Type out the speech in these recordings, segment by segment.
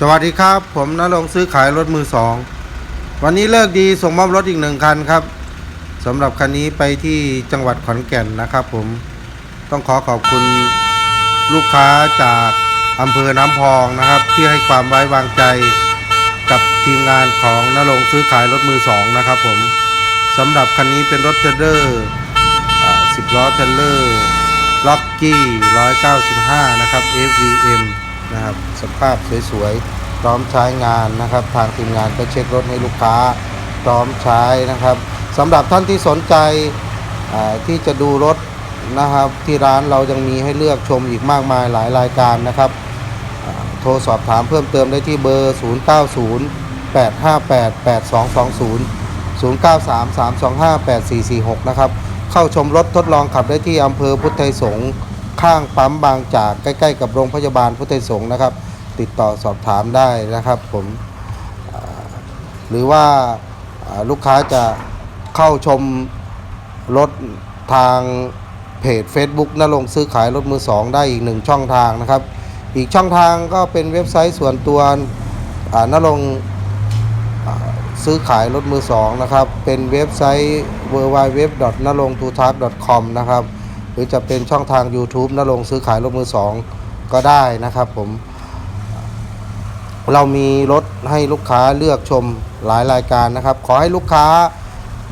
สวัสดีครับ ผมนรงซื้อขายรถมือสองวันนี้เลิกดีส่งมอบรถอีกหนึ่งคันครับสำหรับคันนี้ไปที่จังหวัดขอนแก่นนะครับ ผมต้องขอขอบคุณลูกค้าจากอำเภอน้ำพองนะครับ ที่ให้ความไว้วางใจกับทีมงานของนรงซื้อขายรถมือสองนะครับผมสำหรับคันนี้เป็นรถเทรลเลอร์สิบล้อเทรลเลอร์ล็อกกี้195 นะครับ FVM นะครับ สภาพสวยๆพร้อมใช้งานนะครับ ทางทีมงานก็เช็ครถให้ลูกค้าพร้อมใช้นะครับสำหรับท่านที่สนใจที่จะดูรถนะครับที่ร้านเรายังมีให้เลือกชมอีกมากมายหลายรายการนะครับโทรสอบถามเพิ่มเติมได้ที่เบอร์ 090 858 8220 093 325 8446 นะครับ เข้าชมรถทดลองขับได้ที่อำเภอพุทธไทยสงฆ์ ข้างปั๊มบางจากใกล้ ๆ กับโรงพยาบาลพุทธไทยสงฆ์นะครับ ติดต่อสอบถามได้นะครับผมหรือว่าลูกค้าจะเข้าชมรถทางเพจ Facebook นรงซื้อขายรถมือสองได้อีกหนึ่งช่องทางนะครับ อีกช่องทางก็เป็นเว็บไซต์ส่วนตัวอ่านรงซื้อขายรถมือสองนะครับ เป็นเว็บไซต์ w w w n a l o n g t u t a k c o m นะครับ รือจะเป็นช่องทาง YouTube นรงซื้อขายรถมือสองก็ได้นะครับ ผม เรามีรถให้ลูกค้าเลือกชมหลายรายการนะครับ ขอให้ลูกค้า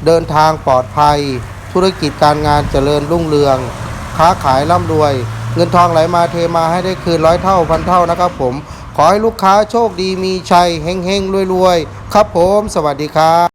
เดินทางปลอดภัย ธุรกิจการงานเจริญรุ่งเรือง ค้าขายร่ำรวย เงินทองไหลมาเทมาให้ได้คืนร้อยเท่าพันเท่านะครับ ผมขอให้ลูกค้าโชคดีมีชัยเฮงๆรวยๆครับผม สวัสดีครับ